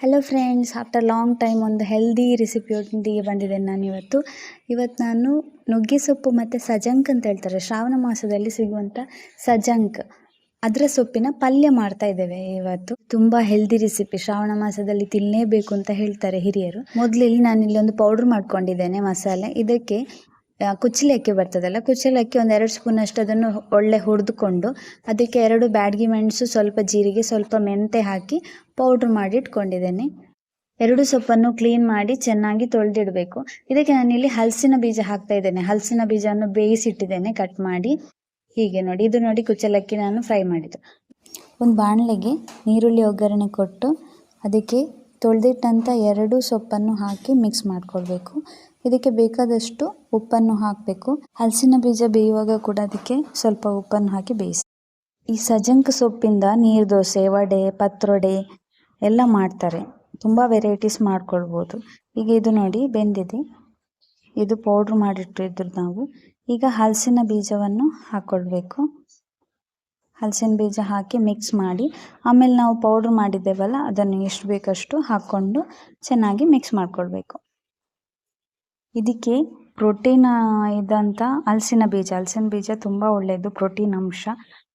Hello friends after long time ಒಂದು healthy ರೆಸಿಪಿಯೊಂದಿಗೆ ಬಂದಿದ್ದೇನೆ ನಾನು ಇವತ್ತು. ಇವತ್ತು ನಾನು ನುಗ್ಗೆ ಸೊಪ್ಪು ಮತ್ತು ಸಜಂಕ್ ಅಂತ ಹೇಳ್ತಾರೆ. ಶ್ರಾವಣ ಮಾಸದಲ್ಲಿ ಸಿಗುವಂಥ ಸಜಂಕ್. ಅದರ ಸೊಪ್ಪಿನ ಪಲ್ಯ ಮಾಡ್ತಾ ಇದ್ದೇವೆ ಇವತ್ತು. ತುಂಬ ಹೆಲ್ದಿ ರೆಸಿಪಿ ಶ್ರಾವಣ ಮಾಸದಲ್ಲಿ ತಿನ್ನಲೇಬೇಕು ಅಂತ ಹೇಳ್ತಾರೆ ಹಿರಿಯರು. ಮೊದಲಿಲ್ಲಿ ನಾನು ಇಲ್ಲಿ ಒಂದು ಪೌಡ್ರ್ ಮಾಡ್ಕೊಂಡಿದ್ದೇನೆ ಮಸಾಲೆ. ಇದಕ್ಕೆ ಕುಚ್ಚಲೆ ಅಕ್ಕಿ ಬರ್ತದಲ್ಲ ಕುಚ್ಚಲೆ ಅಕ್ಕಿ ಒಂದು ಎರಡು ಸ್ಪೂನ್ ಅಷ್ಟು ಅದನ್ನು ಒಳ್ಳೆ ಹುರಿದುಕೊಂಡು ಅದಕ್ಕೆ ಎರಡು ಬ್ಯಾಡಗಿ ಮೆಣಸು ಸ್ವಲ್ಪ ಜೀರಿಗೆ, ಸ್ವಲ್ಪ ಮೆಂತೆ ಹಾಕಿ ಪೌಡ್ರ್ ಮಾಡಿ ಇಟ್ಕೊಂಡಿದ್ದೇನೆ. ಎರಡು ಸೊಪ್ಪನ್ನು ಕ್ಲೀನ್ ಮಾಡಿ ಚೆನ್ನಾಗಿ ತೊಳೆದಿಡಬೇಕು. ಇದಕ್ಕೆ ನಾನಿಲ್ಲಿ ಹಲಸಿನ ಬೀಜ ಹಾಕ್ತಾ ಇದ್ದೇನೆ. ಹಲಸಿನ ಬೀಜವನ್ನು ಬೇಯಿಸಿಟ್ಟಿದ್ದೇನೆ ಕಟ್ ಮಾಡಿ. ಹೀಗೆ ನೋಡಿ, ಇದು ನೋಡಿ ಕುಚ್ಚಲಕ್ಕಿ ನಾನು ಫ್ರೈ ಮಾಡಿದ್ದು. ಒಂದು ಬಾಣಲೆಗೆ ನೀರುಳ್ಳಿ ಒಗ್ಗರಣೆ ಕೊಟ್ಟು ಅದಕ್ಕೆ ತೊಳೆದಿಟ್ಟಂಥ ಎರಡು ಸೊಪ್ಪನ್ನು ಹಾಕಿ ಮಿಕ್ಸ್ ಮಾಡ್ಕೊಳ್ಬೇಕು. ಇದಕ್ಕೆ ಬೇಕಾದಷ್ಟು ಉಪ್ಪನ್ನು ಹಾಕಬೇಕು. ಹಲಸಿನ ಬೀಜ ಬೇಯುವಾಗ ಕೂಡ ಅದಕ್ಕೆ ಸ್ವಲ್ಪ ಉಪ್ಪನ್ನು ಹಾಕಿ ಬೇಯಿಸಿ. ಈ ಸಜಂಕ ಸೊಪ್ಪಿಂದ ನೀರು ದೋಸೆ, ವಡೆ, ಪತ್ರೊಡೆ ಎಲ್ಲ ಮಾಡ್ತಾರೆ. ತುಂಬ ವೆರೈಟೀಸ್ ಮಾಡ್ಕೊಳ್ಬೋದು. ಈಗ ಇದು ನೋಡಿ, ಬೆಂದಿದೆ. ಇದು ಪೌಡ್ರ್ ಮಾಡಿಟ್ಟಿದ್ರು ನಾವು. ಈಗ ಹಲಸಿನ ಬೀಜವನ್ನು ಹಾಕ್ಕೊಳ್ಬೇಕು ಹಲಸಿನ ಬೀಜ ಹಾಕಿ ಮಿಕ್ಸ್ ಮಾಡಿ, ಆಮೇಲೆ ನಾವು ಪೌಡ್ರ್ ಮಾಡಿದ್ದೇವಲ್ಲ, ಅದನ್ನು ಎಷ್ಟು ಬೇಕಷ್ಟು ಹಾಕ್ಕೊಂಡು ಚೆನ್ನಾಗಿ ಮಿಕ್ಸ್ ಮಾಡ್ಕೊಳ್ಬೇಕು. ಇದಕ್ಕೆ ಪ್ರೋಟೀನ್ ಇದ್ದಂಥ ಹಲಸಿನ ಬೀಜ ಹಲಸಿನ ಬೀಜ ತುಂಬ ಒಳ್ಳೆಯದು ಪ್ರೋಟೀನ್ ಅಂಶ.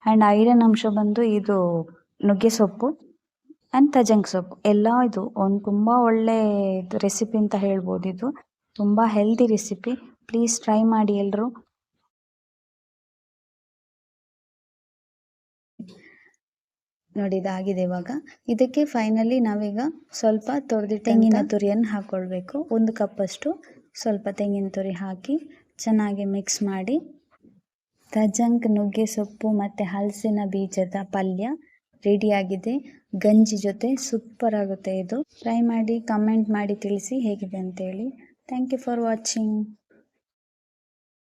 ಆ್ಯಂಡ್ ಐರನ್ ಅಂಶ ಬಂದು ಇದು ನುಗ್ಗೆ ಸೊಪ್ಪು ಆ್ಯಂಡ್ ತಜಂಗ್ ಸೊಪ್ಪು. ಎಲ್ಲ ಇದು ಒಂದು ತುಂಬ ಒಳ್ಳೆ ರೆಸಿಪಿ ಅಂತ ಹೇಳ್ಬೋದು ಇದು. ತುಂಬ ಹೆಲ್ದಿ ರೆಸಿಪಿ ಪ್ಲೀಸ್ ಟ್ರೈ ಮಾಡಿ ಎಲ್ಲರೂ ನೋಡಿ ಇದಾಗಿದೆ ಇವಾಗ. ಇದಕ್ಕೆ ಫೈನಲಿ ನಾವೀಗ ಸ್ವಲ್ಪ ತೊರೆದಿ ತೆಂಗಿನ ತುರಿಯನ್ನು ಹಾಕ್ಕೊಳ್ಬೇಕು ಒಂದು ಕಪ್ಪಷ್ಟು ಸ್ವಲ್ಪ ತೆಂಗಿನ ತುರಿ ಹಾಕಿ ಚೆನ್ನಾಗಿ ಮಿಕ್ಸ್ ಮಾಡಿ ತಜಂಕ್ ನುಗ್ಗೆ, ಸೊಪ್ಪು ಮತ್ತು ಹಲಸಿನ ಬೀಜದ ಪಲ್ಯ ರೆಡಿಯಾಗಿದೆ ಗಂಜಿ ಜೊತೆ ಸೂಪರ್ ಆಗುತ್ತೆ ಇದು. ಟ್ರೈ ಮಾಡಿ ಕಮೆಂಟ್ ಮಾಡಿ ತಿಳಿಸಿ ಹೇಗಿದೆ ಅಂತೇಳಿ. Thank you for watching